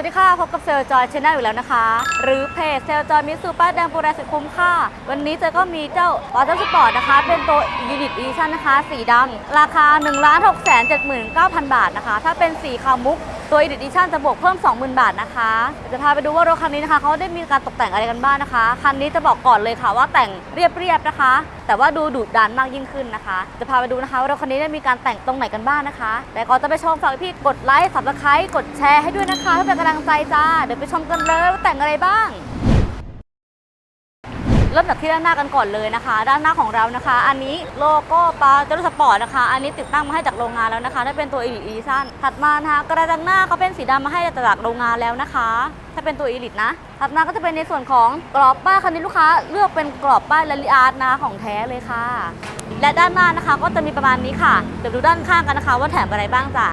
วัสดีค่ะ พบกับเซลจอยชแนลอยู่แล้วนะคะ หรือเพจเซลจอยมิสูป้าแดงโปรแรสุดคุ้มค่า วันนี้เจอก็มีเจ้าปอเจ้าสปอร์ตนะคะ เป็นตัวยูนิตอีชั่นนะคะ สีดำราคา 1 6 7 9 0 0 0 บาทนะคะ ถ้าเป็นสีขาวมุก ตัวอีดิดิชั่นจะบวกเพิ่ม 20,000 บาทนะคะเดี๋ยวจะพาไปดูว่ารถคันนี้นะคะเขาได้มีการตกแต่งอะไรกันบ้างนะคะ คันนี้จะบอกก่อนเลยค่ะว่าแต่งเรียบๆนะคะ แต่ว่าดูดุดันมากยิ่งขึ้นนะคะ จะพาไปดูนะคะว่ารถคันนี้ได้มีการแต่งตรงไหนกันบ้างนะคะ แต่ก่อนจะไปชมฝากพี่กดไลค์สับสไครต์กดแชร์ให้ด้วยนะคะเพื่อเป็นกำลังใจจ้าเดี๋ยวไปชมกันเลยว่าแต่งอะไรบ้าง เริ่มจากที่ด้านหน้ากันก่อนเลยนะคะ ด้านหน้าของเรานะคะ อันนี้โลโก้ปาเจรุสปอร์ตนะคะ อันนี้ติดตั้งมาให้จากโรงงานแล้วนะคะถ้าเป็นตัว Elite Edition ถัดมานะคะกระจังหน้าเขาเป็นสีดำมาให้จากโรงงานแล้วนะคะ ถ้าเป็นตัว Elite นะถัดมาก็จะเป็นในส่วนของกรอบป้ายคันนี้ลูกค้าเลือกเป็นกรอบป้ายลลิอาร์ตนะของแท้เลยค่ะ และด้านหน้านะคะก็จะมีประมาณนี้ค่ะเดี๋ยวดูด้านข้างกันนะคะ ว่าแถมอะไรบ้างจ้ะ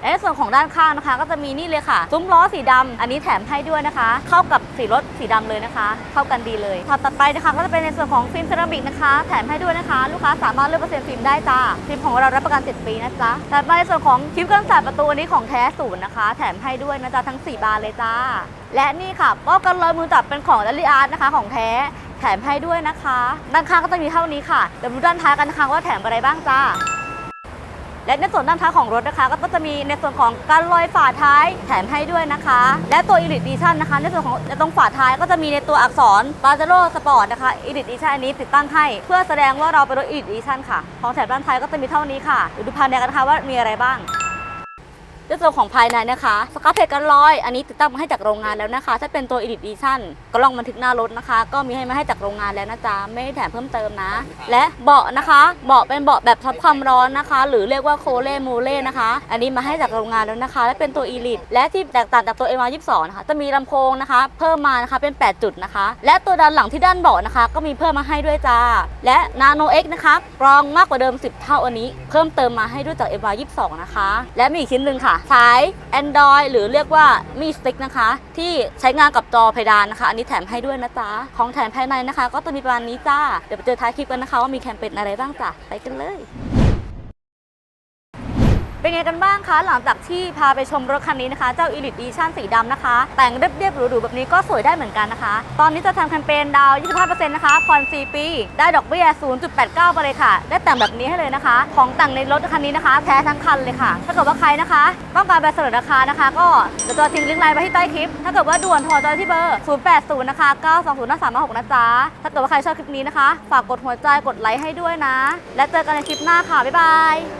และในส่วนของด้านข้างนะคะ ก็จะมีนี่เลยค่ะซุ้มล้อสีดำอันนี้แถมให้ด้วยนะคะ เข้ากับสีรถสีดำเลยนะคะ เข้ากันดีเลยถัดต่อไปนะคะก็จะเป็นในส่วนของฟิล์มเซรามิกนะคะ แถมให้ด้วยนะคะ ลูกค้าสามารถเลือกเปอร์เซ็นต์ฟิล์มได้จ้าฟิล์มของเรารับประกัน 7 ปีนะจ๊ะถัดมาในส่วนของคลิปกันสาดประตูอันนี้ของแท้ศูนย์นะคะ แถมให้ด้วยนะจ๊ะทั้ง 4 บานเลยจ้า และนี่ค่ะป้องกันรอยมือจับเป็นของดัลลี่อาร์ตนะคะ ของแท้แถมให้ด้วยนะคะ ด้านข้างก็จะมีเท่านี้ค่ะเดี๋ยวดูด้านท้ายกันนะคะว่าแถมอะไรบ้างจ้า และในส่วนด้านท้ายของรถนะคะ ก็จะมีในส่วนของการลอยฝาท้ายแถมให้ด้วยนะคะ และตัว Elite Edition นะคะ ในส่วนของตรงฝาท้ายก็จะมีในตัวอักษร b a z e r o Sport นะคะ Elite Edition อันนี้ติดตั้งให้ เพื่อแสดงว่าเราเป็นรถ Elite Edition ค่ะ ของแถบด้านท้ายก็จะมีเท่านี้ค่ะดูภายในกันนะคะว่ามีอะไรบ้าง ในส่วนของภายในนะคะสครับเพกันลอยอันนี้ติดตั้งมาให้จากโรงงานแล้วนะคะ ถ้าเป็นตัว Elite Edition กล้องบันทึกหน้ารถนะคะ ก็มีให้มาให้จากโรงงานแล้วนะจ๊ะไม่ได้แถมเพิ่มเติมนะ และเบาะนะคะเบาะเป็นเบาะแบบทับความร้อนนะคะ หรือเรียกว่าโคเล่มูเล่นะคะ อันนี้มาให้จากโรงงานแล้วนะคะ และเป็นตัว Elite และที่แตกต่างจากตัว m อ22นะคะจะมีลำโพงนะคะ เพิ่มมานะคะเป็น 8 จุดนะคะ และตัวด้านหลังที่ด้านเบาะนะคะ ก็มีเพิ่มมาให้ด้วยจ้าและ Nano X นะคะรองมากกว่าเดิม 10 เท่าอันนี้ เพิ่มเติมมาให้ด้วยจาก m อ22นะคะ และมีอีกชิ้นหนึ่งค่ะสาย Android หรือเรียกว่ามีสติ๊กนะคะ ที่ใช้งานกับจอเพดานนะคะ อันนี้แถมให้ด้วยนะจ๊ะ ของแถมภายในนะคะ ก็จะมีประมาณนี้จ้า เดี๋ยวไปเจอท้ายคลิปกันนะคะ ว่ามีแคมเปญอะไรบ้างจ้ะไปกันเลย เป็นไงกันบ้างคะ หลังจากที่พาไปชมรถคันนี้นะคะ เจ้า Elite Edition สีดำนะคะ แต่งเรียบๆหรูๆแบบนี้ก็สวยได้เหมือนกันนะคะ ตอนนี้จะทำแคมเปญดาวน์25%นะคะผ่อน4ปี ได้ดอกเบี้ย 0.89 ไปเลยค่ะ ได้แต่งแบบนี้ให้เลยนะคะ ของแต่งในรถคันนี้นะคะแท้ทั้งคันเลยค่ะ ถ้าเกิดว่าใครนะคะต้องการใบเสนอราคานะคะ ก็เดี๋ยวจะทิ้งลิงก์ไลน์ไว้ที่ใต้คลิป ถ้าเกิดว่าด่วนโทรจอยที่เบอร์ 080 นะคะ 920 5356นะจ๊ะถ้าเกิดว่าใครชอบคลิปนี้นะคะ ฝากกดหัวใจกดไลค์ให้ด้วยนะ และเจอกันในคลิปหน้าค่ะบ๊ายบาย